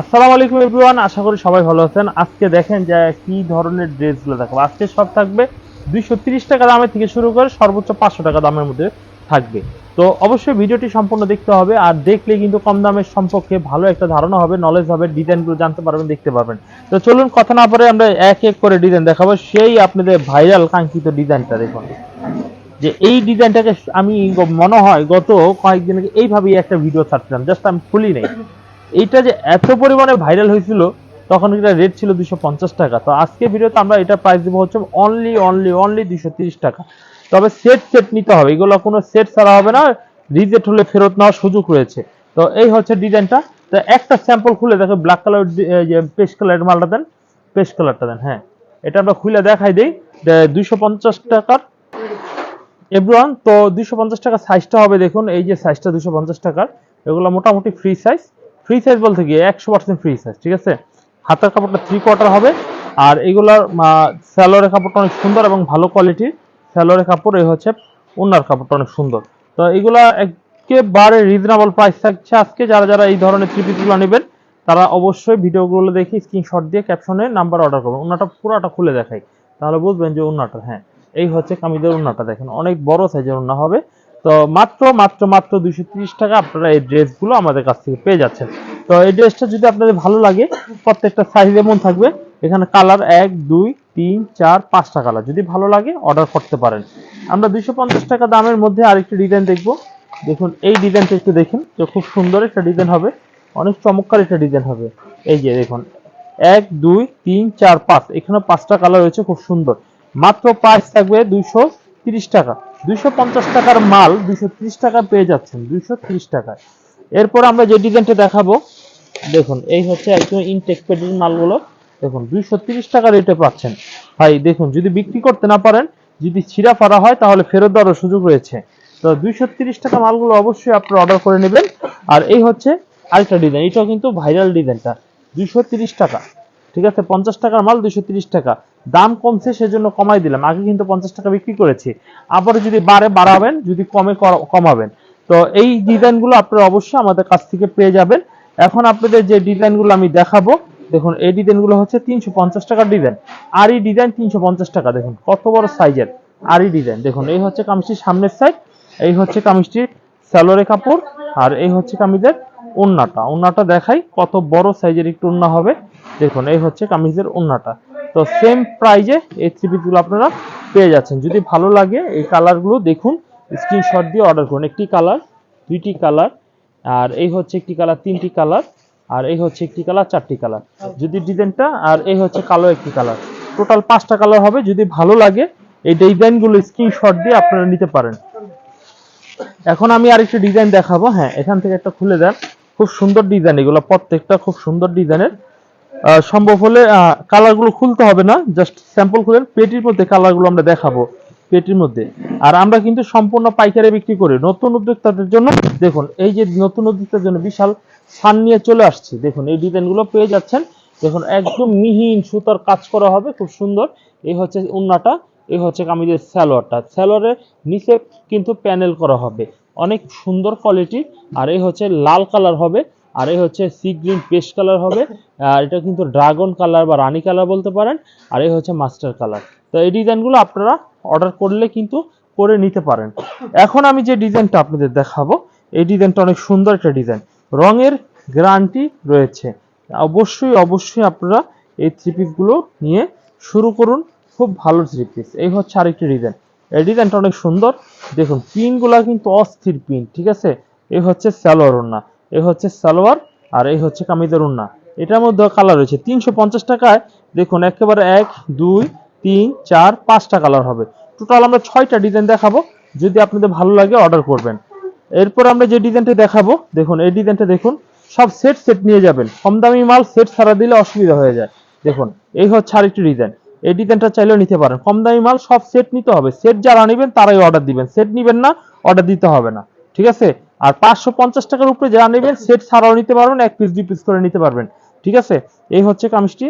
আসসালামু আলাইকুম এভরিওয়ান, আশা করি সবাই ভালো আছেন। আজকে দেখেন যে কি ধরনের ড্রেসগুলো দেখাবো। আজকে সব থাকবে দুইশো টাকা দামের থেকে শুরু করে সর্বোচ্চ পাঁচশো টাকা দামের মধ্যে থাকবে। তো অবশ্যই ভিডিওটি সম্পূর্ণ দেখতে হবে আর দেখলে কিন্তু কম দামের সম্পর্কে ভালো একটা ধারণা হবে নলেজ হবে ডিজাইনগুলো জানতে পারবেন, দেখতে পারবেন। তো চলুন কথা না পরে আমরা এক এক করে ডিজাইন দেখাবো। সেই আপনাদের ভাইরাল কাঙ্ক্ষিত ডিজাইনটা দেখুন। যে এই ডিজাইনটাকে আমি মনে হয় গত কয়েকদিন আগে এইভাবেই একটা ভিডিও ছাড়ছিলাম জাস্ট আমি খুলি নাই। এইটা যে এত পরিমাণে ভাইরাল হয়েছিল, তখন এটা রেট ছিল দুশো পঞ্চাশ টাকা। তো আজকে ভিডিওতে আমরা এটা প্রাইস দেবো হচ্ছে অনলি অনলি অনলি দুশো তিরিশ টাকা। তবে সেট সেট নিতে হবে। এগুলো কোনো সেট ছাড়া হবে না রিজেক্ট হলে ফেরত নেওয়ার সুযোগ রয়েছে। তো এই হচ্ছে ডিজাইনটা তো একটা স্যাম্পল খুলে দেখো ব্ল্যাক কালার পেস্ট কালারের মালটা দেন পেস্ট কালারটা দেন হ্যাঁ। এটা আমরা খুলে দেখাই দিই। দুইশো পঞ্চাশ টাকার এভরিওয়ান তো দুইশো পঞ্চাশ টাকার সাইজটা হবে, দেখুন। এই যে সাইজটা দুইশো পঞ্চাশ টাকার, এগুলো মোটামুটি ফ্রি সাইজ ফ্রি সাইজ বলতে কি একশো পার্সেন্ট ফ্রি সাইজ ঠিক আছে? হাতের কাপড়টা থ্রি কোয়ার্টার হবে, আর এগুলার স্যালোয়ারের কাপড়টা অনেক সুন্দর এবং ভালো কোয়ালিটির স্যালোয়ারের কাপড়, এই হচ্ছে ওনার কাপড়টা অনেক সুন্দর। তো এগুলা একেবারে রিজনেবল প্রাইস থাকছে আজকে, যারা যারা এই ধরনের থ্রি পিসগুলো নেবেন, তারা অবশ্যই ভিডিওগুলো দেখে স্ক্রিনশট দিয়ে ক্যাপশনে নাম্বার অর্ডার করবেন। ওনাটা পুরোটা খুলে দেখাই, তাহলে বুঝবেন যে ওনাটা হ্যাঁ এই হচ্ছে কামিদের ওন্নাটা দেখেন, অনেক বড় সাইজের ওন্না হবে। তো মাত্র মাত্র মাত্র দুইশো তিরিশ টাকা আপনারা এই ড্রেসগুলো আমাদের কাছ থেকে পেয়ে যাচ্ছেন। তো এই ড্রেসটা যদি আপনাদের ভালো লাগে, প্রত্যেকটা সাইজ এমন থাকবে, এখানে কালার এক, দুই, তিন, চার, পাঁচটা কালার যদি ভালো লাগে অর্ডার করতে পারেন। আমরা দুইশো পঞ্চাশ টাকা দামের মধ্যে আরেকটি ডিজাইন দেখব। দেখুন, এই ডিজাইনটা একটু দেখুন তো খুব সুন্দর একটা ডিজাইন হবে। অনেক চমৎকার একটা ডিজাইন হবে। এই যে দেখুন, এক, দুই, তিন, চার, পাঁচ। এখানে পাঁচটা কালার রয়েছে, খুব সুন্দর। মাত্র প্রাইস থাকবে দুইশো টাকা। দুইশো পঞ্চাশ টাকার মাল দুইশো তিরিশ টাকা পেয়ে যাচ্ছেন, দুইশো তিরিশ টাকায়। এরপর আমরা যে ডিজাইনটা দেখাবো, দেখুন, এই হচ্ছে একদম ইনটেক পেডির মালগুলো। দেখুন, দুইশো তিরিশ টাকা রেটে পাচ্ছেন। ভাই, দেখুন, যদি বিক্রি করতে না পারেন, যদি ছিঁড়া ফাড়া হয়, তাহলে ফেরত দেওয়ারও সুযোগ রয়েছে। তো দুইশো তিরিশ টাকা মালগুলো অবশ্যই আপনারা অর্ডার করে নেবেন। আর এই হচ্ছে আরেকটা ডিজাইন এটাও কিন্তু ভাইরাল ডিজাইনটা দুইশো তিরিশ টাকা। ঠিক আছে, পঞ্চাশ টাকার মাল, দুইশো তিরিশ টাকা। দাম কমছে, সেজন্য কমাই দিলাম। আগে কিন্তু পঞ্চাশ টাকা বিক্রি করেছি। আবার যদি বাড়ে বাড়াবেন, যদি কমে কমাবেন। তো এই ডিজাইনগুলো আপনারা অবশ্যই আমাদের কাছ থেকে পেয়ে যাবেন। এখন আপনাদের যে ডিজাইনগুলো আমি দেখাবো, দেখুন, এই ডিজাইনগুলো হচ্ছে তিনশো পঞ্চাশ টাকার ডিজাইন। আর এই ডিজাইন তিনশো পঞ্চাশ টাকা, দেখুন, কত বড় সাইজের আর এই ডিজাইন। দেখুন, এই হচ্ছে কামিজটির সামনের সাইড এই হচ্ছে কামিজটির স্যালোরে কাপড়, আর এই হচ্ছে কামিজের ওন্নাটা। ওন্নাটা দেখাই কত বড় সাইজের একটু ওন্না হবে। দেখুন, এই হচ্ছে কামিজের ওন্নাটা। তো সেম প্রাইজে এই থ্রি পিসগুলো আপনারা পেয়ে যাচ্ছেন। যদি ভালো লাগে এই কালারগুলো দেখুন স্ক্রিনশট দিয়ে অর্ডার করুন। একটি কালার দুইটি কালার আর এই হচ্ছে একটি কালার তিনটি কালার আর এই হচ্ছে একটি কালার চারটি কালার যদি ডিজাইনটা, আর এই হচ্ছে কালো একটি কালার টোটাল পাঁচটা কালার হবে। যদি ভালো লাগে, এই ডিজাইনগুলো স্ক্রিনশট দিয়ে আপনারা নিতে পারেন। এখন আমি আর আরেকটা ডিজাইন দেখাবো। হ্যাঁ এখান থেকে একটা খুলে দেন। খুব সুন্দর ডিজাইন এগুলো। প্রত্যেকটা খুব সুন্দর ডিজাইনের। সম্ভব হলে কালারগুলো খুলতে হবে না জাস্ট স্যাম্পল খুলে পেটির মধ্যে কালারগুলো আমরা দেখাবো, পেটির মধ্যে। আর আমরা কিন্তু সম্পূর্ণ পাইকারি বিক্রি করি, নতুন উদ্যোক্তাদের জন্য। দেখুন, এই যে নতুন উদ্যোক্তার জন্য বিশাল সান নিয়ে চলে আসছে। দেখুন, এই ডিজাইনগুলো পেয়ে যাচ্ছেন। দেখুন, একদম মিহিন সুতার কাজ করা হবে, খুব সুন্দর। এই হচ্ছে উন্নাটা, এই হচ্ছে কামিজের স্যালোয়ারটা স্যালোয়ারের নিচে কিন্তু প্যানেল করা হবে। অনেক সুন্দর কোয়ালিটি আর এই হচ্ছে লাল কালার হবে। আর এই হচ্ছে সি গ্রিন পেস্ট কালার হবে, আর এটা কিন্তু ড্রাগন কালার বা রানী কালার বলতে পারেন, আর এই হচ্ছে মাস্টার কালার তো এই ডিজাইনগুলো আপনারা অর্ডার করলে কিন্তু করে নিতে পারেন। এখন আমি যে ডিজাইনটা আপনাদের দেখাবো, এই ডিজাইনটা অনেক সুন্দর একটা ডিজাইন রঙের গ্যারান্টি রয়েছে। অবশ্যই অবশ্যই আপনারা এই থ্রি পিসগুলো নিয়ে শুরু করুন। খুব ভালো থ্রি পিস এই হচ্ছে আরেকটি ডিজাইন এই ডিজাইনটা অনেক সুন্দর। দেখুন পিনগুলা কিন্তু অস্থির পিন ঠিক আছে? এই হচ্ছে সালোয়ার ওড়না। এই হচ্ছে সালোয়ার আর এই হচ্ছে কামিজের উন্না এটার মধ্যে কালার রয়েছে। তিনশো পঞ্চাশ টাকায়, দেখুন, একেবারে এক, দুই, তিন, চার, পাঁচটা কালার হবে। টোটাল আমরা ছয়টা ডিজাইন দেখাবো। যদি আপনাদের ভালো লাগে অর্ডার করবেন। এরপর আমরা যে ডিজাইনটা দেখাবো, দেখুন, এই ডিজাইনটা দেখুন, সব সেট সেট নিয়ে যাবেন। কম দামি মাল সেট ছাড়া দিলে অসুবিধা হয়ে যায়। দেখুন, এই হচ্ছে আরেকটি ডিজাইন এই ডিজাইনটা চাইলেও নিতে পারেন। কম দামি মাল সব সেট নিতে হবে। সেট যারা নেবেন, তারাই অর্ডার দিবেন। সেট নিবেন না অর্ডার দিতে হবে না। ঠিক আছে? আর পাঁচশো পঞ্চাশ টাকার উপরে যারা নেবেন, সেট ছাড়াও নিতে পারবেন, এক পিস দুই পিস করে নিতে পারবেন। ঠিক আছে? এই হচ্ছে কামিজটি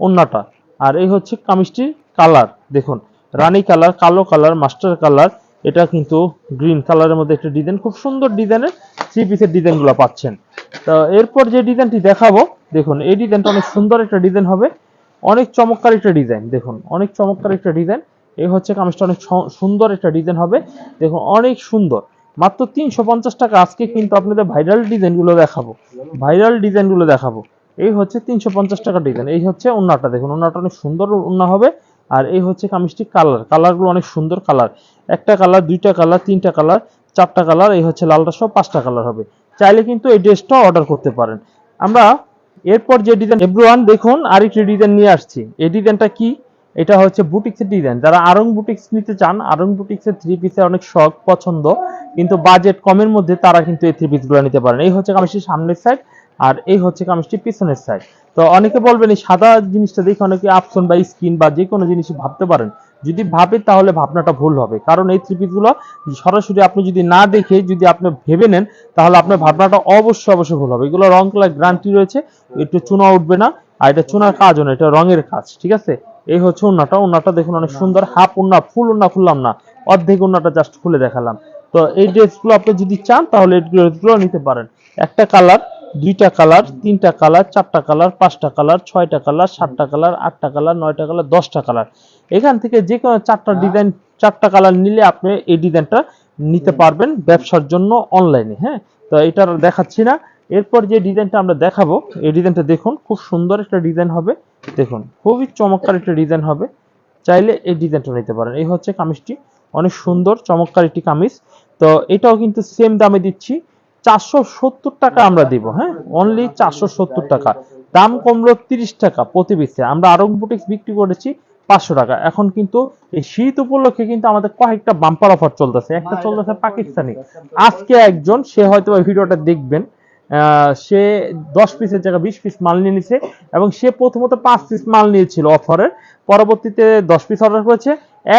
অন্যটা আর এই হচ্ছে কামিজটির কালার। দেখুন, রানী কালার, কালো কালার, মাস্টার কালার। এটা কিন্তু গ্রিন কালারের মধ্যে একটা ডিজাইন। খুব সুন্দর ডিজাইনের থ্রি পিসের ডিজাইনগুলো পাচ্ছেন। তো এরপর যে ডিজাইনটি দেখাবো, দেখুন, এই ডিজাইনটা অনেক সুন্দর একটা ডিজাইন হবে। অনেক চমৎকার একটা ডিজাইন। দেখুন, অনেক চমৎকার একটা ডিজাইন। এই হচ্ছে কামিজটা অনেক সুন্দর একটা ডিজাইন হবে। দেখুন, অনেক সুন্দর। মাত্র তিনশো পঞ্চাশ টাকা। আজকে কিন্তু আপনাদের ভাইরাল ডিজাইনগুলো দেখাবো। ভাইরাল ডিজাইনগুলো দেখাবো। এই হচ্ছে তিনশো পঞ্চাশ টাকা ডিজাইন এই হচ্ছে ওন্নাটা। দেখুন, ওন্নাটা অনেক সুন্দর ওন্না হবে। আর এই হচ্ছে কামিজটি কালার কালারগুলো অনেক সুন্দর কালার একটা কালার দুইটা কালার তিনটা কালার চারটা কালার এই হচ্ছে লালটা সহ পাঁচটা কালার হবে। চাইলে কিন্তু এই ড্রেসটা অর্ডার করতে পারেন। আমরা এরপর যে ডিজাইন এভরিওয়ান দেখুন আরেকটি ডিজাইন নিয়ে আসছি। এই ডিজাইনটা কি? এটা হচ্ছে বুটিক্সের ডিজাইন যারা আরং বুটিক্স নিতে চান আরং বুটিক্সের থ্রি পিসের অনেক শখ, পছন্দ, কিন্তু বাজেট কমের মধ্যে তারা কিন্তু এই থ্রি পিসগুলো নিতে পারেন। এই হচ্ছে কামিজটির সামনের সাইড আর এই হচ্ছে কামিজটির পিছনের সাইড তো অনেকে বলবেন, এই সাদা জিনিসটা দেখে অনেকে আপসন বা স্কিন বা যে কোনো জিনিস ভাবতে পারেন। যদি ভাবে, তাহলে ভাবনাটা ভুল হবে। কারণ এই থ্রি পিসগুলো সরাসরি আপনি যদি না দেখে, যদি আপনি ভেবে নেন, তাহলে আপনার ভাবনাটা অবশ্যই অবশ্যই ভুল হবে। এগুলো রং কালার গ্যারান্টি রয়েছে। একটু চুনা উঠবে না, আর এটা চুনার কাজও না এটা রঙের কাজ, ঠিক আছে? এই হচ্ছে উন্নাটা। উন্নাটা দেখুন অনেক সুন্দর। হাফ উন্না ফুল উন্না খুললাম না। অর্ধেক উন্নাটা জাস্ট খুলে দেখালাম। তো এই ড্রেসগুলো আপনি যদি চান তাহলে এই ড্রেসগুলো নিতে পারেন। একটা কালার দুইটা কালার তিনটা কালার চারটা কালার পাঁচটা কালার ছয়টা কালার সাতটা কালার আটটা কালার নয়টা কালার দশটা কালার। এখান থেকে যে কোনো চারটা ডিজাইন চারটা কালার নিলে আপনি এই ডিজাইনটা নিতে পারবেন ব্যবসার জন্য অনলাইনে হ্যাঁ? তো এটা দেখাচ্ছি না। এরপর যে ডিজাইনটা আমরা দেখাবো এই ডিজাইনটা দেখুন খুব সুন্দর একটা ডিজাইন হবে। দেখুন খুবই চমৎকার একটা ডিজাইন হবে। চাইলে এই ডিজাইনটা নিতে পারেন। এই হচ্ছে কামিজটি অনেক সুন্দর চমৎকার একটি কামিজ। তো এটাও কিন্তু সেম দামে দিচ্ছি। চারশো সত্তর টাকা আমরা দিব হ্যাঁ? অনলি চারশো সত্তর টাকা। দাম কমলো তিরিশ টাকা প্রতি পিসে আমরা আরং বুটিক্স বিক্রি করেছি পাঁচশো টাকা। এখন কিন্তু এই শীত উপলক্ষে কিন্তু আমাদের কয়েকটা বাম্পার অফার চলতেছে। একটা চলতেছে পাকিস্তানি। আজকে একজন সে হয়তো ভিডিওটা দেখবেন সে দশ পিসের জায়গায় বিশ পিস মাল নিয়ে নিছে এবং সে প্রথমত পাঁচ পিস মাল নিয়েছিল অফারের পরবর্তীতে দশ পিস অর্ডার করেছে।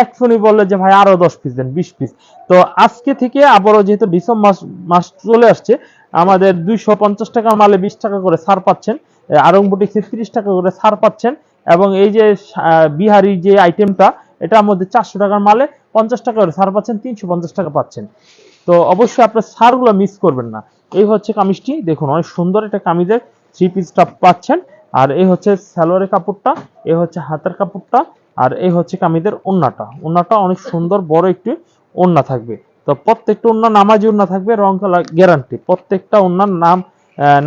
এক ফোনই বলল যে ভাই আরও দশ পিস দেন বিশ পিস তো আজকে থেকে আবারও যেহেতু ডিসেম্বর মাস মাস চলে আসছে আমাদের দুইশো পঞ্চাশ টাকা মালে বিশ টাকা করে ছাড় পাচ্ছেন আরং বুটিক্সে তিরিশ টাকা করে ছাড় পাচ্ছেন। এবং এই যে বিহারি যে আইটেমটা এটার মধ্যে চারশো টাকার মালে পঞ্চাশ টাকা ছাড় পাচ্ছেন, তিনশো পঞ্চাশ টাকা পাচ্ছেন। তো অবশ্যই আপনার ছাড়গুলো মিস করবেন না। এই হচ্ছে কামিজটি, দেখুন অনেক সুন্দর একটা কামিজের থ্রি পিসটা পাচ্ছেন। আর এই হচ্ছে স্যালোয়ারের কাপড়টা, এই হচ্ছে হাতের কাপড়টা, আর এই হচ্ছে কামিজের ওন্নাটা। ওন্নাটা অনেক সুন্দর, বড় একটি ওন্না থাকবে। তো প্রত্যেকটা ওন্না নামাজি ওন্না থাকবে, রং কালার গ্যারান্টি প্রত্যেকটা ওন্নার নাম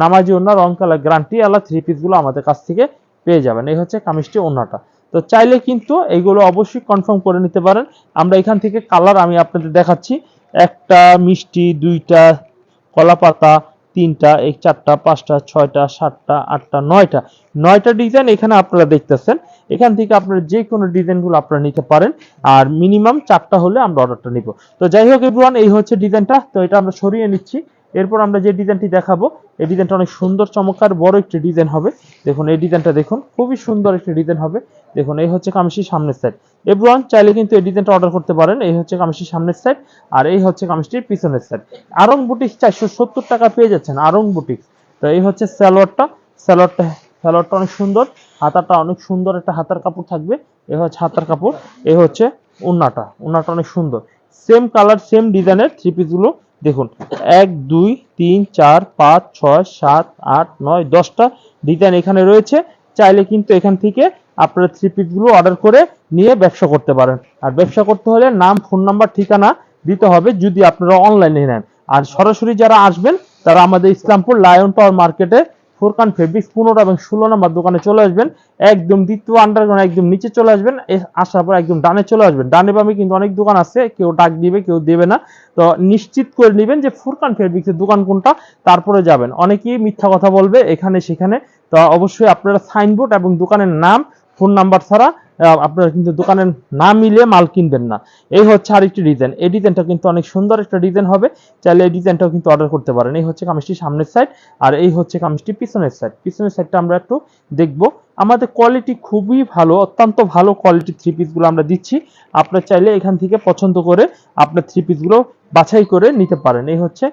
নামাজি ওন্না, রং কালার গ্যারান্টি আলা থ্রি পিসগুলো আমাদের কাছ থেকে পেয়ে যাবেন। এই হচ্ছে কামিজটি ওন্নাটা। তো চাইলে কিন্তু এইগুলো অবশ্যই কনফার্ম করে নিতে পারেন। আমরা এখান থেকে কালার আমি আপনাদের দেখাচ্ছি। একটা মিষ্টি, দুইটা কলা পাতা, তিনটা, এই চারটা, পাঁচটা, ছয়টা, সাতটা, আটটা, নয়টা। নয়টা ডিজাইন এখানে আপনারা দেখতেছেন। এখান থেকে আপনারা যে কোনো ডিজাইনগুলো আপনারা নিতে পারেন। আর মিনিমাম চারটা হলে আমরা অর্ডারটা নিব। তো যাই হোক এই হচ্ছে ডিজাইনটা তো এটা আমরা সরিয়ে নিচ্ছি। এরপর আমরা যে ডিজাইনটি দেখাবো, এই ডিজাইনটা অনেক সুন্দর, চমৎকার, বড় একটি ডিজাইন হবে। দেখুন, এই ডিজাইনটা দেখুন, খুবই সুন্দর একটি ডিজাইন হবে। দেখুন, এই হচ্ছে কামিজটির সামনের সাইড এভরিওয়ান, চাইলে কিন্তু এই ডিজাইনটা অর্ডার করতে পারেন। এই হচ্ছে কামিজটির সামনের সাইড আর এই হচ্ছে কামিজটির পিছনের সাইড আরং বুটিক্স চারশো সত্তর টাকা পেয়ে যাচ্ছেন, আরং বুটিক্স তো এই হচ্ছে সালোয়ারটা। সালোয়ারটা সালোয়ারটা অনেক সুন্দর। হাতাটা অনেক সুন্দর একটা হাতার কাপড় থাকবে। এই হচ্ছে হাতার কাপড় এই হচ্ছে উন্নাটা। উন্নাটা অনেক সুন্দর। সেম কালার সেম ডিজাইনের থ্রি পিসগুলো দেখুন, এক, দুই, তিন, চার, পাঁচ, ছয়, সাত, আট, নয়, দশটা ডিজাইন এখানে রয়েছে। চাইলে কিন্তু এখান থেকে আপনারা থ্রি পিসগুলো অর্ডার করে নিয়ে ব্যবসা করতে পারেন। আর ব্যবসা করতে হলে নাম ফোন নাম্বার ঠিকানা দিতে হবে যদি আপনারা অনলাইনে নেন। আর সরাসরি যারা আসবেন, তারা আমাদের ইসলামপুর লায়ন টাওয়ার মার্কেটে ফুরকান ফেব্রিক্স পনেরো এবং ষোলো নম্বর দোকানে চলে আসবেন। একদম দ্বিতীয় আন্ডারগ্রাউন্ড একদম নিচে চলে আসবেন। আসার পর একদম ডানে চলে আসবেন। ডানে বামে কিন্তু অনেক দোকান আছে, কেউ ডাক দিবে, কেউ দেবে না। তো নিশ্চিত করে নেবেন যে ফুরকান ফেব্রিক্সের দোকান কোনটা, তারপরে যাবেন। অনেকেই মিথ্যা কথা বলবে এখানে সেখানে। তো অবশ্যই আপনারা সাইনবোর্ড এবং দোকানের নাম ফোন নাম্বার ছাড়া আপনারা কিন্তু দোকানের না মিলে মাল কিনবেন না। এই হচ্ছে আরেকটি ডিজাইন এই ডিজাইনটা কিন্তু অনেক সুন্দর একটা ডিজাইন হবে। চাইলে এই ডিজাইনটাও কিন্তু অর্ডার করতে পারেন। এই হচ্ছে কামিজটির সামনের সাইড আর এই হচ্ছে কামিজটির পিছনের সাইড পিছনের সাইডটা আমরা একটু দেখব। আমাদের কোয়ালিটি খুবই ভালো, অত্যন্ত ভালো কোয়ালিটির থ্রি পিসগুলো আমরা দিচ্ছি। আপনার চাইলে এখান থেকে পছন্দ করে আপনার থ্রি পিসগুলো বাছাই করে নিতে পারেন। এই হচ্ছে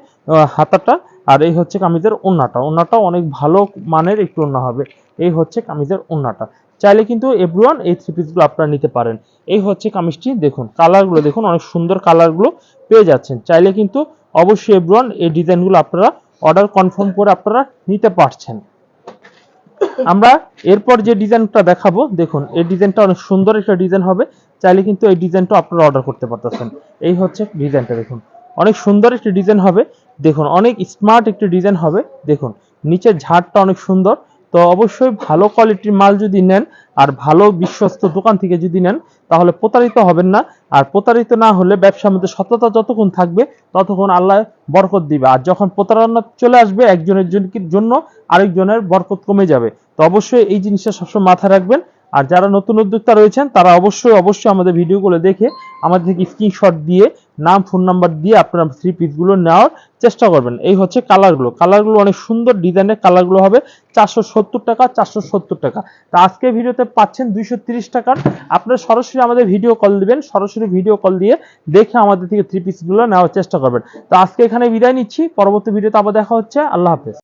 হাতাটা আর এই হচ্ছে কামিজের ওন্নাটা। ওন্নাটাও অনেক ভালো মানের একটু ওন্না হবে। এই হচ্ছে কামিজের ওন্নাটা। চাইলে কিন্তু এভরিওয়ান এই থ্রি পিসগুলো আপনারা নিতে পারেন। এই হচ্ছে কামিজটি, দেখুন কালারগুলো দেখুন, অনেক সুন্দর কালারগুলো পেয়ে যাচ্ছেন। চাইলে কিন্তু অবশ্যই এভরিওয়ান এই ডিজাইনগুলো আপনারা অর্ডার কনফার্ম করে আপনারা নিতে পারছেন। আমরা এরপর যে ডিজাইনটা দেখাবো, দেখুন, এই ডিজাইনটা অনেক সুন্দর একটা ডিজাইন হবে। চাইলে কিন্তু এই ডিজাইনটা আপনারা অর্ডার করতে পারতেছেন। এই হচ্ছে ডিজাইনটা দেখুন, অনেক সুন্দর একটি ডিজাইন হবে। দেখুন, অনেক স্মার্ট একটি ডিজাইন হবে। দেখুন, নিচের ঝাড়টা অনেক সুন্দর। তো অবশ্যই ভালো কোয়ালিটির মাল যদি নেন আর ভালো বিশ্বস্ত দোকান থেকে যদি নেন, তাহলে প্রতারিত হবেন না। আর প্রতারিত না হলে ব্যবসার মধ্যে সততা যতক্ষণ থাকবে, ততক্ষণ আল্লাহ বরকত দিবে। আর যখন প্রতারণা চলে আসবে, একজনের জন- জন্য আরেকজনের বরকত কমে যাবে। তো অবশ্যই এই জিনিসটা সবসময় মাথায় রাখবেন। আর যারা নতুন উদ্যোক্তা রয়েছেন, তারা অবশ্যই অবশ্যই আমাদের ভিডিওগুলো দেখে আমাদের থেকে স্ক্রিনশট দিয়ে, নাম ফোন নাম্বার দিয়ে আপনারা থ্রি পিসগুলো নেওয়ার চেষ্টা করবেন। এই হচ্ছে কালারগুলো কালারগুলো অনেক সুন্দর ডিজাইনের কালারগুলো হবে চারশো সত্তর টাকা, চারশো সত্তর টাকা। তা আজকে ভিডিওতে পাচ্ছেন দুইশো তিরিশ টাকার। আপনারা সরাসরি আমাদের ভিডিও কল দিবেন, সরাসরি ভিডিও কল দিয়ে দেখে আমাদের থেকে থ্রি পিসগুলো নেওয়ার চেষ্টা করবেন। তো আজকে এখানে বিদায় নিচ্ছি। পরবর্তী ভিডিওতে আবার দেখা হচ্ছে। আল্লাহ হাফেজ।